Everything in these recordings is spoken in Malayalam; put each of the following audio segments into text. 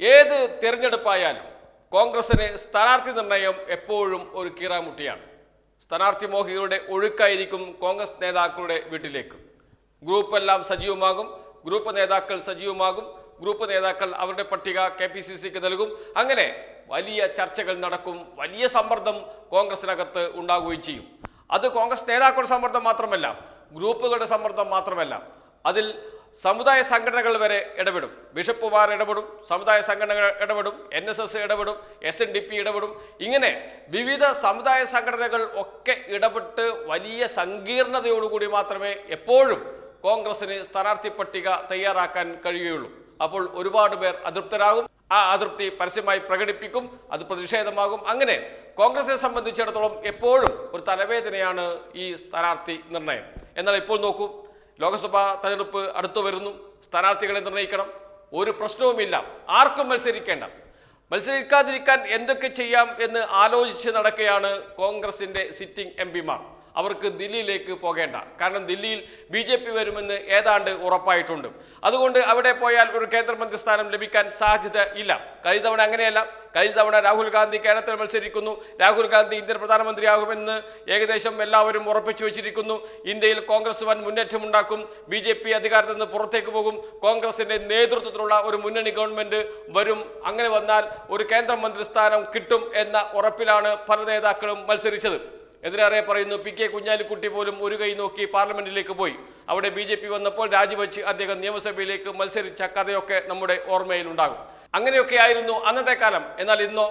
ഏത് തിരഞ്ഞെടുപ്പായാലും കോൺഗ്രസിന് സ്ഥാനാർത്ഥി നിർണയം എപ്പോഴും ഒരു കീറാമുട്ടിയാണ്. സ്ഥാനാർത്ഥി മോഹികളുടെ ഒഴുക്കായിരിക്കും കോൺഗ്രസ് നേതാക്കളുടെ വീട്ടിലേക്ക്. ഗ്രൂപ്പ് എല്ലാം സജീവമാകും. ഗ്രൂപ്പ് നേതാക്കൾ സജീവമാകും. ഗ്രൂപ്പ് നേതാക്കൾ അവരുടെ പട്ടിക കെ പി സി സിക്ക് നൽകും. അങ്ങനെ വലിയ ചർച്ചകൾ നടക്കും. വലിയ സമ്മർദ്ദം കോൺഗ്രസിനകത്ത് ഉണ്ടാകുകയും ചെയ്യും. അത് കോൺഗ്രസ് നേതാക്കളുടെ സമ്മർദ്ദം മാത്രമല്ല ഗ്രൂപ്പുകളുടെ സമ്മർദ്ദം മാത്രമല്ല. അതിൽ സമുദായ സംഘടനകൾ വരെ ഇടപെടും. ബിഷപ്പുമാർ ഇടപെടും സമുദായ സംഘടനകൾ ഇടപെടും എൻ എസ് എസ് ഇടപെടും എസ് എൻ ഡി പി ഇടപെടും. ഇങ്ങനെ വിവിധ സമുദായ സംഘടനകൾ ഒക്കെ ഇടപെട്ട് വലിയ സങ്കീർണതയോടുകൂടി മാത്രമേ എപ്പോഴും കോൺഗ്രസിന് സ്ഥാനാർത്ഥി പട്ടിക തയ്യാറാക്കാൻ കഴിയുകയുള്ളൂ. അപ്പോൾ ഒരുപാട് പേർ അതൃപ്തരാകും. ആ അതൃപ്തി പരസ്യമായി പ്രകടിപ്പിക്കും അത് പ്രതിഷേധമാകും. അങ്ങനെ കോൺഗ്രസിനെ സംബന്ധിച്ചിടത്തോളം എപ്പോഴും ഒരു തലവേദനയാണ് ഈ സ്ഥാനാർത്ഥി നിർണയം. എന്നാൽ ഇപ്പോൾ നോക്കൂ ലോക്സഭാ തെരഞ്ഞെടുപ്പ് അടുത്തു വരുന്നു. സ്ഥാനാർത്ഥികളെ നിർണയിക്കണം ഒരു പ്രശ്നവുമില്ല. ആർക്കും മത്സരിക്കേണ്ട. മത്സരിക്കാതിരിക്കാൻ എന്തൊക്കെ ചെയ്യാം എന്ന് ആലോചിച്ച് നടക്കുകയാണ് കോൺഗ്രസിന്റെ സിറ്റിംഗ് എം പിമാർ. അവർക്ക് ദില്ലിയിലേക്ക് പോകേണ്ട. കാരണം ദില്ലിയിൽ ബി ജെ പി വരുമെന്ന് ഏതാണ്ട് ഉറപ്പായിട്ടുണ്ട്. അതുകൊണ്ട് അവിടെ പോയാൽ ഒരു കേന്ദ്രമന്ത്രി സ്ഥാനം ലഭിക്കാൻ സാധ്യത ഇല്ല. കഴിഞ്ഞ തവണ അങ്ങനെയല്ല. കഴിഞ്ഞ തവണ രാഹുൽ ഗാന്ധി കേരളത്തിൽ മത്സരിക്കുന്നു. രാഹുൽ ഗാന്ധി ഇന്ത്യൻ പ്രധാനമന്ത്രിയാകുമെന്ന് ഏകദേശം എല്ലാവരും ഉറപ്പിച്ചു വെച്ചിരിക്കുന്നു. ഇന്ത്യയിൽ കോൺഗ്രസ് വൻ മുന്നേറ്റമുണ്ടാക്കും ബി ജെ പി അധികാരത്തിൽ നിന്ന് പുറത്തേക്ക് പോകും. കോൺഗ്രസിന്റെ നേതൃത്വത്തിലുള്ള ഒരു മുന്നണി ഗവൺമെന്റ് വരും. അങ്ങനെ വന്നാൽ ഒരു കേന്ദ്രമന്ത്രി സ്ഥാനം കിട്ടും എന്ന ഉറപ്പിലാണ് പല നേതാക്കളും മത്സരിച്ചത്. എതിരേറെ പറയുന്നു പി കെ കുഞ്ഞാലിക്കുട്ടി പോലും ഒരു കൈ നോക്കി പാർലമെന്റിലേക്ക് പോയി. അവിടെ ബി ജെ പി വന്നപ്പോൾ രാജിവെച്ച് അദ്ദേഹം നിയമസഭയിലേക്ക് മത്സരിച്ച കഥയൊക്കെ നമ്മുടെ ഓർമ്മയിൽ ഉണ്ടാകും അങ്ങനെയൊക്കെ ആയിരുന്നു അന്നത്തെ കാലം. എന്നാൽ ഇന്നോ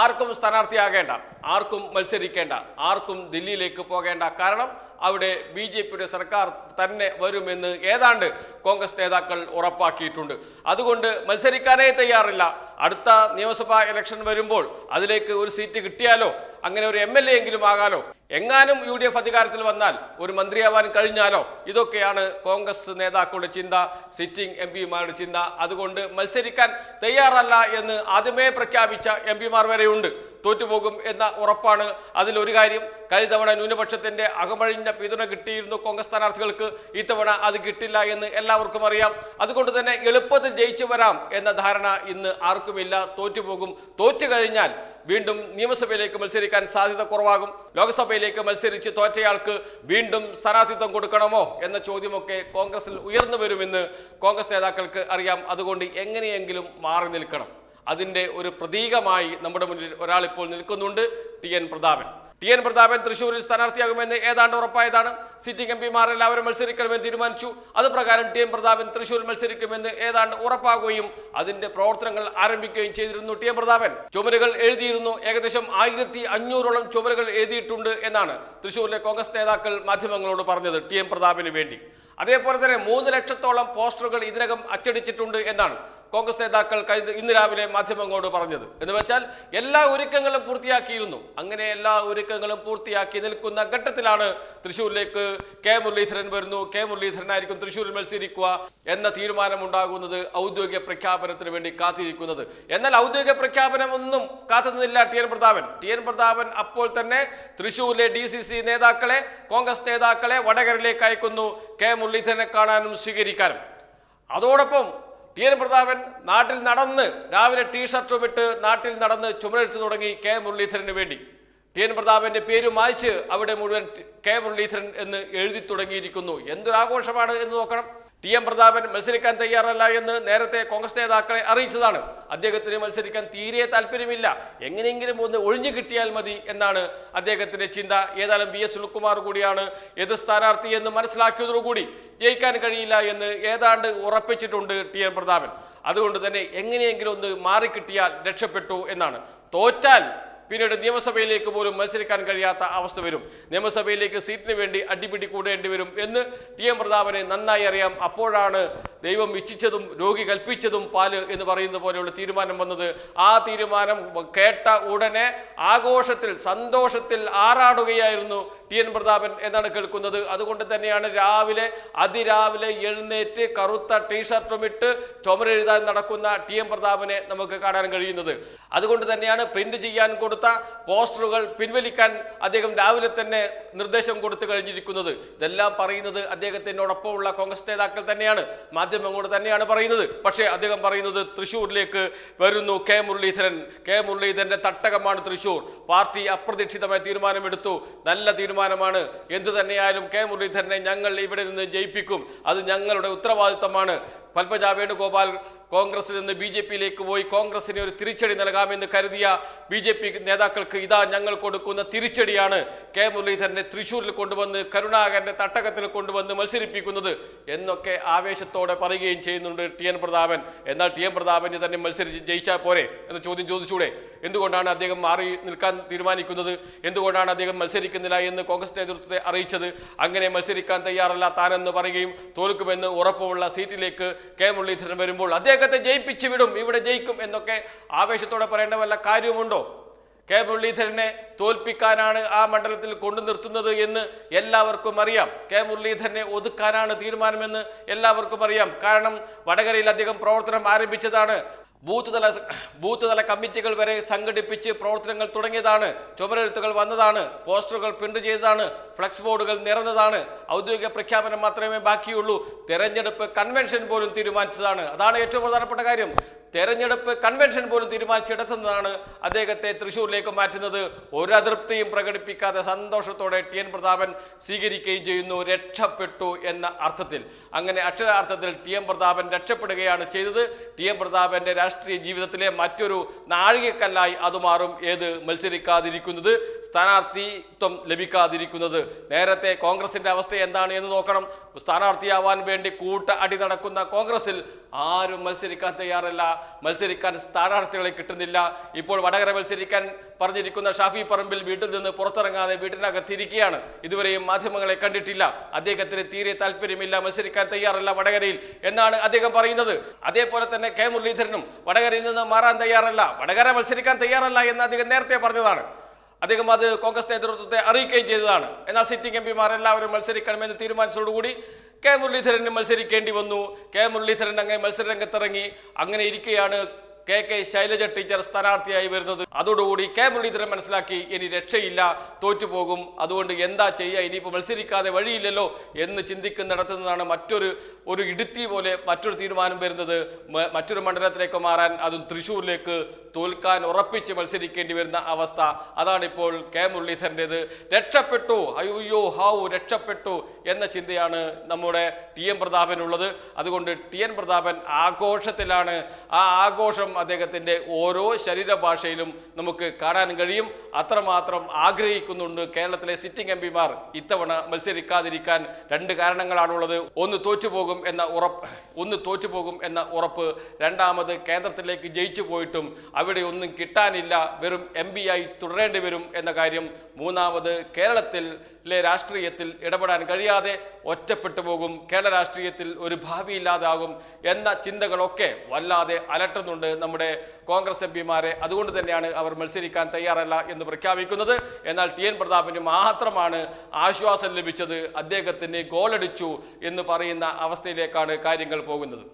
ആർക്കും സ്ഥാനാർത്ഥിയാകേണ്ട ആർക്കും മത്സരിക്കേണ്ട ആർക്കും ദില്ലിയിലേക്ക് പോകേണ്ട കാരണം അവിടെ ബി ജെ പിയുടെ സർക്കാർ തന്നെ വരുമെന്ന് ഏതാണ്ട് കോൺഗ്രസ് നേതാക്കൾ ഉറപ്പാക്കിയിട്ടുണ്ട്. അതുകൊണ്ട് മത്സരിക്കാനേ തയ്യാറില്ല. അടുത്ത നിയമസഭാ ഇലക്ഷൻ വരുമ്പോൾ അതിലേക്ക് ഒരു സീറ്റ് കിട്ടിയാലോ? അങ്ങനെ ഒരു എം എൽ എ എങ്കിലും ആകാലോ? എങ്ങാനും യു ഡി എഫ് അധികാരത്തിൽ വന്നാൽ ഒരു മന്ത്രിയാവാൻ കഴിഞ്ഞാലോ? ഇതൊക്കെയാണ് കോൺഗ്രസ് നേതാക്കളുടെ ചിന്ത സിറ്റിംഗ് എം പിമാരുടെ ചിന്ത. അതുകൊണ്ട് മത്സരിക്കാൻ തയ്യാറല്ല എന്ന് ആദ്യമേ പ്രഖ്യാപിച്ച എം പിമാർ വരെയുണ്ട്. തോറ്റുപോകും എന്ന ഉറപ്പാണ്. അതിലൊരു കാര്യം കഴിഞ്ഞ തവണ ന്യൂനപക്ഷത്തിന്റെ അകമഴിഞ്ഞ പിന്തുണ കിട്ടിയിരുന്നു കോൺഗ്രസ് സ്ഥാനാർത്ഥികൾക്ക്. ഇത്തവണ അത് കിട്ടില്ല എന്ന് എല്ലാവർക്കും അറിയാം. അതുകൊണ്ട് തന്നെ എളുപ്പത്തിൽ ജയിച്ചു വരാം എന്ന ധാരണ ഇന്ന് ആർക്കുമില്ല. തോറ്റുപോകും. തോറ്റു കഴിഞ്ഞാൽ വീണ്ടും നിയമസഭയിലേക്ക് മത്സരിക്കാൻ സാധ്യത കുറവാകും. ലോക്സഭയിലേക്ക് മത്സരിച്ച് തോറ്റയാൾക്ക് വീണ്ടും സ്ഥാനാർത്ഥിത്വം കൊടുക്കണമോ എന്ന ചോദ്യമൊക്കെ കോൺഗ്രസിൽ ഉയർന്നു വരുമെന്ന് കോൺഗ്രസ് നേതാക്കൾക്ക് അറിയാം. അതുകൊണ്ട് എങ്ങനെയെങ്കിലും മാറി നിൽക്കണം. അതിന്റെ ഒരു പ്രതീകമായി നമ്മുടെ മുന്നിൽ ഒരാൾ ഇപ്പോൾ നിൽക്കുന്നുണ്ട് T N Prathapan. T N Prathapan തൃശ്ശൂരിൽ സ്ഥാനാർത്ഥിയാകുമെന്ന് ഏതാണ്ട് ഉറപ്പായതാണ്. സിറ്റിംഗ് എം പിമാർ എല്ലാവരും മത്സരിക്കണമെന്ന് തീരുമാനിച്ചു. അതുപ്രകാരം ടി എൻ പ്രതാപൻ തൃശ്ശൂരിൽ മത്സരിക്കുമെന്ന് ഏതാണ്ട് ഉറപ്പാകുകയും അതിന്റെ പ്രവർത്തനങ്ങൾ ആരംഭിക്കുകയും ചെയ്തിരുന്നു ടി എൻ പ്രതാപൻ. ചുമരുകൾ എഴുതിയിരുന്നു. ഏകദേശം ആയിരത്തി അഞ്ഞൂറോളം ചുമരുകൾ എഴുതിയിട്ടുണ്ട് എന്നാണ് തൃശ്ശൂരിലെ കോൺഗ്രസ് നേതാക്കൾ മാധ്യമങ്ങളോട് പറഞ്ഞത് ടി എം പ്രതാപിന് വേണ്ടി. അതേപോലെ തന്നെ മൂന്ന് ലക്ഷത്തോളം പോസ്റ്ററുകൾ ഇതിനകം അച്ചടിച്ചിട്ടുണ്ട് എന്നാണ് കോൺഗ്രസ് നേതാക്കൾ കഴിഞ്ഞ ഇന്ന് രാവിലെ മാധ്യമങ്ങളോട് പറഞ്ഞത്. എന്ന് വെച്ചാൽ എല്ലാ ഒരുക്കങ്ങളും പൂർത്തിയാക്കിയിരുന്നു. അങ്ങനെ എല്ലാ ഒരുക്കങ്ങളും പൂർത്തിയാക്കി നിൽക്കുന്ന ഘട്ടത്തിലാണ് തൃശ്ശൂരിലേക്ക് കെ മുരളീധരൻ വരുന്നു. കെ മുരളീധരനായിരിക്കും തൃശ്ശൂരിൽ മത്സരിക്കുക എന്ന തീരുമാനം ഉണ്ടാകുന്നത് ഔദ്യോഗിക പ്രഖ്യാപനത്തിന് വേണ്ടി കാത്തിരിക്കുന്നത്. എന്നാൽ ഔദ്യോഗിക പ്രഖ്യാപനം ഒന്നും കാത്തുനിന്നില്ല T N Prathapan. T N Prathapan അപ്പോൾ തന്നെ തൃശ്ശൂരിലെ ഡി സി സി നേതാക്കളെ കോൺഗ്രസ് നേതാക്കളെ വടകരയിലേക്ക് അയക്കുന്നു കെ മുരളീധരനെ കാണാനും സ്വീകരിക്കാനും. അതോടൊപ്പം ടി എൻ പ്രതാപൻ നാട്ടിൽ നടന്ന് രാവിലെ ടീഷർട്ടും ഇട്ട് നാട്ടിൽ നടന്ന് ചുമരെടുത്തു തുടങ്ങി കെ മുരളീധരന് വേണ്ടി. ടി എൻ പ്രതാപന്റെ പേര് മായ്ച്ച് അവിടെ മുഴുവൻ കെ മുരളീധരൻ എന്ന് എഴുതി തുടങ്ങിയിരിക്കുന്നു. എന്തൊരാഘോഷമാണ് എന്ന് നോക്കണം. ടി എം പ്രതാപൻ മത്സരിക്കാൻ തയ്യാറല്ല എന്ന് നേരത്തെ കോൺഗ്രസ് നേതാക്കളെ അറിയിച്ചതാണ്. അദ്ദേഹത്തിന് മത്സരിക്കാൻ തീരെ താല്പര്യമില്ല. എങ്ങനെയെങ്കിലും ഒന്ന് ഒഴിഞ്ഞു കിട്ടിയാൽ മതി എന്നാണ് അദ്ദേഹത്തിന്റെ ചിന്ത. ഏതായാലും വി എസ് സുനിൽകുമാർ കൂടിയാണ് എതിർ സ്ഥാനാർത്ഥി എന്ന് മനസ്സിലാക്കിയതോടുകൂടി ജയിക്കാൻ കഴിയില്ല എന്ന് ഏതാണ്ട് ഉറപ്പിച്ചിട്ടുണ്ട് ടി എൻ പ്രതാപൻ. അതുകൊണ്ട് തന്നെ എങ്ങനെയെങ്കിലും ഒന്ന് മാറിക്കിട്ടിയാൽ രക്ഷപ്പെട്ടു എന്നാണ്. തോറ്റാൽ പിന്നീട് നിയമസഭയിലേക്ക് പോലും മത്സരിക്കാൻ കഴിയാത്ത അവസ്ഥ വരും. നിയമസഭയിലേക്ക് സീറ്റിന് വേണ്ടി അടിപിടി കൂടേണ്ടി വരും എന്ന് ടി എം പ്രതാപനെ നന്നായി അറിയാം. അപ്പോഴാണ് ദൈവം ഇച്ഛിച്ചതും രോഗി കൽപ്പിച്ചതും പാൽ എന്ന് പറയുന്ന പോലെയുള്ള തീരുമാനം വന്നത്. ആ തീരുമാനം കേട്ട ഉടനെ ആഘോഷത്തിൽ സന്തോഷത്തിൽ ആറാടുകയായിരുന്നു ടി എൻ പ്രതാപൻ എന്നാണ് കേൾക്കുന്നത്. അതുകൊണ്ട് തന്നെയാണ് രാവിലെ അതിരാവിലെ എഴുന്നേറ്റ് കറുത്ത ടീഷർട്ടും ഇട്ട് ചുമരെഴുതാൻ നടക്കുന്ന ടി എം പ്രതാപനെ നമുക്ക് കാണാൻ കഴിയുന്നത്. അതുകൊണ്ട് തന്നെയാണ് പ്രിന്റ് ചെയ്യാൻ കൊടുത്ത പോസ്റ്ററുകൾ പിൻവലിക്കാൻ അദ്ദേഹം രാവിലെ തന്നെ നിർദ്ദേശം കൊടുത്തു കഴിഞ്ഞിരിക്കുന്നത്. ഇതെല്ലാം പറയുന്നത് അദ്ദേഹത്തിനോടൊപ്പമുള്ള കോൺഗ്രസ് നേതാക്കൾ തന്നെയാണ്. മാധ്യമങ്ങളോട് തന്നെയാണ് പറയുന്നത്. പക്ഷേ അദ്ദേഹം പറയുന്നത് തൃശ്ശൂരിലേക്ക് വരുന്നു കെ മുരളീധരൻ. കെ മുരളീധരന്റെ തട്ടകമാണ് തൃശ്ശൂർ പാർട്ടി അപ്രതീക്ഷിതമായ തീരുമാനമെടുത്തു. നല്ല തീരുമാനമാണ് എന്തു തന്നെയായാലും കെ മുരളീധരനെ ഞങ്ങൾ ഇവിടെ നിന്ന് ജയിപ്പിക്കും. അത് ഞങ്ങളുടെ ഉത്തരവാദിത്തമാണ്. പത്മജ വേണുഗോപാൽ കോൺഗ്രസിൽ നിന്ന് ബി ജെ പിയിലേക്ക് പോയി കോൺഗ്രസിന് ഒരു തിരിച്ചടി നൽകാമെന്ന് കരുതിയ ബി ജെ പി നേതാക്കൾക്ക് ഇതാ ഞങ്ങൾ കൊടുക്കുന്ന തിരിച്ചടിയാണ് കെ മുരളീധരനെ തൃശൂരിൽ കൊണ്ടുവന്ന് കരുണാകരന്റെ തട്ടകത്തിൽ കൊണ്ടുവന്ന് മത്സരിപ്പിക്കുന്നത് എന്നൊക്കെ ആവേശത്തോടെ പറയുകയും ചെയ്യുന്നുണ്ട് ടി എൻ പ്രതാപൻ. എന്നാൽ ടി എൻ പ്രതാപനെ തന്നെ മത്സരിച്ച് ജയിച്ചാൽ പോരെ എന്ന ചോദ്യം ചോദിച്ചൂടെ? എന്തുകൊണ്ടാണ് അദ്ദേഹം മാറി നിൽക്കാൻ തീരുമാനിക്കുന്നത്? എന്തുകൊണ്ടാണ് അദ്ദേഹം മത്സരിക്കുന്നില്ല എന്ന് കോൺഗ്രസ് നേതൃത്വത്തെ അറിയിച്ചത്? അങ്ങനെ മത്സരിക്കാൻ തയ്യാറല്ല താനെന്ന് പറയുകയും തോൽക്കുമെന്ന് ഉറപ്പുള്ള സീറ്റിലേക്ക് കെ മുരളീധരൻ വരുമ്പോൾ അദ്ദേഹത്തെ ജയിപ്പിച്ചു വിടും ഇവിടെ ജയിക്കും എന്നൊക്കെ ആവേശത്തോടെ പറയേണ്ട വല്ല കാര്യവുമുണ്ടോ? കെ മുരളീധരനെ തോൽപ്പിക്കാനാണ് ആ മണ്ഡലത്തിൽ കൊണ്ടു നിർത്തുന്നത് എന്ന് എല്ലാവർക്കും അറിയാം. കെ മുരളീധരനെ ഒതുക്കാനാണ് തീരുമാനമെന്ന് എല്ലാവർക്കും അറിയാം. കാരണം വടകരയിൽ അദ്ദേഹം പ്രവർത്തനം ആരംഭിച്ചതാണ്. ബൂത്ത് തല ബൂത്ത് തല കമ്മിറ്റികൾ വരെ സംഘടിപ്പിച്ച് പ്രവർത്തനങ്ങൾ തുടങ്ങിയതാണ്. ചുമരെഴുത്തുകൾ വന്നതാണ്. പോസ്റ്ററുകൾ പ്രിന്റ് ചെയ്തതാണ്. ഫ്ലക്സ് ബോർഡുകൾ നിറഞ്ഞതാണ്. ഔദ്യോഗിക പ്രഖ്യാപനം മാത്രമേ ബാക്കിയുള്ളൂ. തെരഞ്ഞെടുപ്പ് കൺവെൻഷൻ പോലും തീരുമാനിച്ചതാണ്. അതാണ് ഏറ്റവും പ്രധാനപ്പെട്ട കാര്യം. തെരഞ്ഞെടുപ്പ് കൺവെൻഷൻ പോലും തീരുമാനിച്ചെടുത്തുന്നതാണ് അദ്ദേഹത്തെ തൃശൂരിലേക്ക് മാറ്റുന്നത്. ഒരു അതൃപ്തിയും പ്രകടിപ്പിക്കാതെ സന്തോഷത്തോടെ ടി എൻ പ്രതാപൻ സ്വീകരിക്കുകയും ചെയ്യുന്നു രക്ഷപ്പെട്ടു എന്ന അർത്ഥത്തിൽ. അങ്ങനെ അക്ഷരാർത്ഥത്തിൽ ടി എം പ്രതാപൻ രക്ഷപ്പെടുകയാണ് ചെയ്തത്. ടി എം പ്രതാപന്റെ രാഷ്ട്രീയ ജീവിതത്തിലെ മറ്റൊരു നാഴികക്കല്ലായി അത് മാറും ഏത് മത്സരിക്കാതിരിക്കുന്നത് സ്ഥാനാർത്ഥിത്വം ലഭിക്കാതിരിക്കുന്നത്. നേരത്തെ കോൺഗ്രസിന്റെ അവസ്ഥ എന്താണ് എന്ന് നോക്കണം. സ്ഥാനാർത്ഥിയാവാൻ വേണ്ടി കൂട്ട അടി നടക്കുന്ന കോൺഗ്രസിൽ ആരും മത്സരിക്കാൻ തയ്യാറല്ല. മത്സരിക്കാൻ സ്ഥാനാർത്ഥികളെ കിട്ടുന്നില്ല. ഇപ്പോൾ വടകര മത്സരിക്കാൻ പറഞ്ഞിരിക്കുന്ന ഷാഫി പറമ്പിൽ വീട്ടിൽ നിന്ന് പുറത്തിറങ്ങാതെ വീട്ടിനകത്തിരിക്കുകയാണ്. ഇതുവരെയും മാധ്യമങ്ങളെ കണ്ടിട്ടില്ല. അദ്ദേഹത്തിന് തീരെ താല്പര്യമില്ല. മത്സരിക്കാൻ തയ്യാറല്ല വടകരയിൽ എന്നാണ് അദ്ദേഹം പറയുന്നത്. അതേപോലെ തന്നെ കെ മുരളീധരനും വടകരയിൽ നിന്ന് മാറാൻ തയ്യാറല്ല. വടകര മത്സരിക്കാൻ തയ്യാറല്ല എന്ന് അദ്ദേഹം നേരത്തെ പറഞ്ഞതാണ്. അദ്ദേഹം അത് കോൺഗ്രസ് നേതൃത്വത്തെ അറിയിക്കുകയും ചെയ്തതാണ്. എന്നാൽ സിറ്റിംഗ് എം പിമാർ എല്ലാവരും മത്സരിക്കണമെന്ന് തീരുമാനിച്ചതോടുകൂടി കെ മുരളീധരന് മത്സരിക്കേണ്ടി വന്നു. കെ മുരളീധരൻ അങ്ങനെ മത്സര രംഗത്തിറങ്ങി അങ്ങനെ ഇരിക്കെയാണ് കെ കെ ശൈലജ ടീച്ചർ സ്ഥാനാർത്ഥിയായി വരുന്നത്. അതോടുകൂടി കെ മുരളീധരൻ മനസ്സിലാക്കി ഇനി രക്ഷയില്ല തോറ്റുപോകും. അതുകൊണ്ട് എന്താ ചെയ്യുക? ഇനിയിപ്പോൾ മത്സരിക്കാതെ വഴിയില്ലല്ലോ എന്ന് ചിന്തിക്കുന്നിടത്തുനിന്നാണ് മറ്റൊരു ഒരു ഇടുത്തി പോലെ മറ്റൊരു തീരുമാനം വരുന്നത്. മറ്റൊരു മണ്ഡലത്തിലേക്ക് മാറാൻ അതും തൃശ്ശൂരിലേക്ക് തോൽക്കാൻ ഉറപ്പിച്ച് മത്സരിക്കേണ്ടി വരുന്ന അവസ്ഥ. അതാണ് ഇപ്പോൾ കെ മുരളീധരന്റെത്. രക്ഷപ്പെട്ടു. അയ്യോ ഹാവു രക്ഷപ്പെട്ടു എന്ന ചിന്തയാണ് നമ്മുടെ ടി എം പ്രതാപനുള്ളത്. അതുകൊണ്ട് ടി എൻ പ്രതാപൻ ആഘോഷത്തിലാണ്. ആ ആഘോഷം അദ്ദേഹത്തിന്റെ ഓരോ ശരീരഭാഷയിലും നമുക്ക് കാണാൻ കഴിയും. അത്രമാത്രം ആഗ്രഹിക്കുന്നുണ്ട് കേരളത്തിലെ സിറ്റിംഗ് എം പിമാർ ഇത്തവണ മത്സരിക്കാതിരിക്കാൻ രണ്ട് കാരണങ്ങളാണുള്ളത്. ഒന്ന് തോറ്റുപോകും എന്ന ഉറപ്പ് ഒന്ന് തോറ്റുപോകും എന്ന ഉറപ്പ് രണ്ടാമത് കേന്ദ്രത്തിലേക്ക് ജയിച്ചു പോയിട്ടും അവിടെ ഒന്നും കിട്ടാനില്ല വെറും എം ആയി തുടരേണ്ടി വരും എന്ന കാര്യം മൂന്നാമത് കേരളത്തിലെ രാഷ്ട്രീയത്തിൽ ഇടപെടാൻ കഴിയാതെ ഒറ്റപ്പെട്ടു പോകും. കേരള രാഷ്ട്രീയത്തിൽ ഒരു ഭാവിയില്ലാതാകും എന്ന ചിന്തകളൊക്കെ വല്ലാതെ അലട്ടുന്നുണ്ട് നമ്മുടെ കോൺഗ്രസ് എം പിമാരെ. അതുകൊണ്ട് തന്നെയാണ് അവർ മത്സരിക്കാൻ തയ്യാറല്ല എന്ന് പ്രഖ്യാപിക്കുന്നത്. എന്നാൽ ടി എൻ പ്രതാപിന് മാത്രമാണ് ആശ്വാസം ലഭിച്ചത്. അദ്ദേഹത്തിന് ഗോളടിച്ചു എന്ന് പറയുന്ന അവസ്ഥയിലേക്കാണ് കാര്യങ്ങൾ പോകുന്നത്.